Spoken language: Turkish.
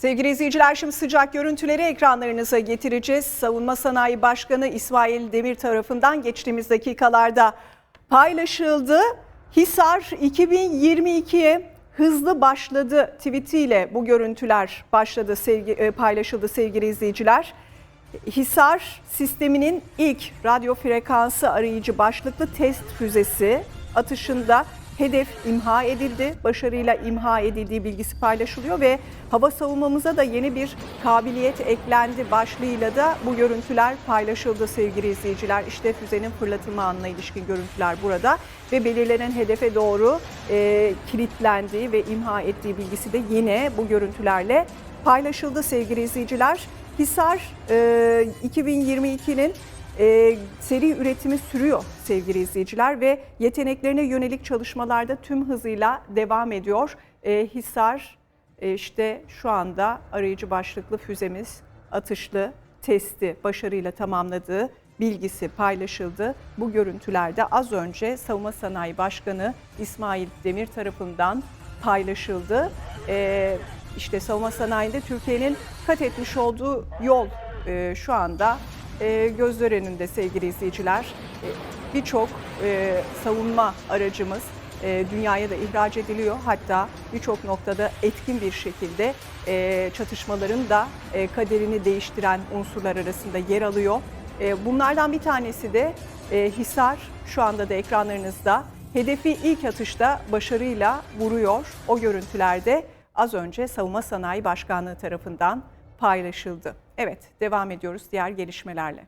Sevgili izleyiciler şimdi sıcak görüntüleri ekranlarınıza getireceğiz. Savunma Sanayi Başkanı İsmail Demir tarafından geçtiğimiz dakikalarda paylaşıldı. Hisar 2022'ye hızlı başladı tweetiyle bu görüntüler başladı sevgi, e, paylaşıldı sevgili izleyiciler. Hisar sisteminin ilk radyo frekansı arayıcı başlıklı test füzesi atışında hedef imha edildi. Başarıyla imha edildiği bilgisi paylaşılıyor ve hava savunmamıza da yeni bir kabiliyet eklendi başlığıyla da bu görüntüler paylaşıldı sevgili izleyiciler. İşte füzenin fırlatılma anına ilişkin görüntüler burada ve belirlenen hedefe doğru e, kilitlendiği ve imha ettiği bilgisi de yine bu görüntülerle paylaşıldı sevgili izleyiciler. Hisar e, 2022'nin e, seri üretimi sürüyor sevgili izleyiciler ve yeteneklerine yönelik çalışmalarda tüm hızıyla devam ediyor. E, Hisar e, işte şu anda arayıcı başlıklı füzemiz atışlı testi başarıyla tamamladığı bilgisi paylaşıldı. Bu görüntülerde az önce Savunma Sanayi Başkanı İsmail Demir tarafından paylaşıldı. E, işte savunma sanayinde Türkiye'nin kat etmiş olduğu yol e, şu anda e, gözler önünde sevgili izleyiciler. E, Birçok e, savunma aracımız e, dünyaya da ihraç ediliyor. Hatta birçok noktada etkin bir şekilde e, çatışmaların da kaderini değiştiren unsurlar arasında yer alıyor. Bunlardan bir tanesi de Hisar şu anda da ekranlarınızda. Hedefi ilk atışta başarıyla vuruyor. O görüntülerde az önce Savunma Sanayi Başkanlığı tarafından paylaşıldı. Evet, devam ediyoruz diğer gelişmelerle.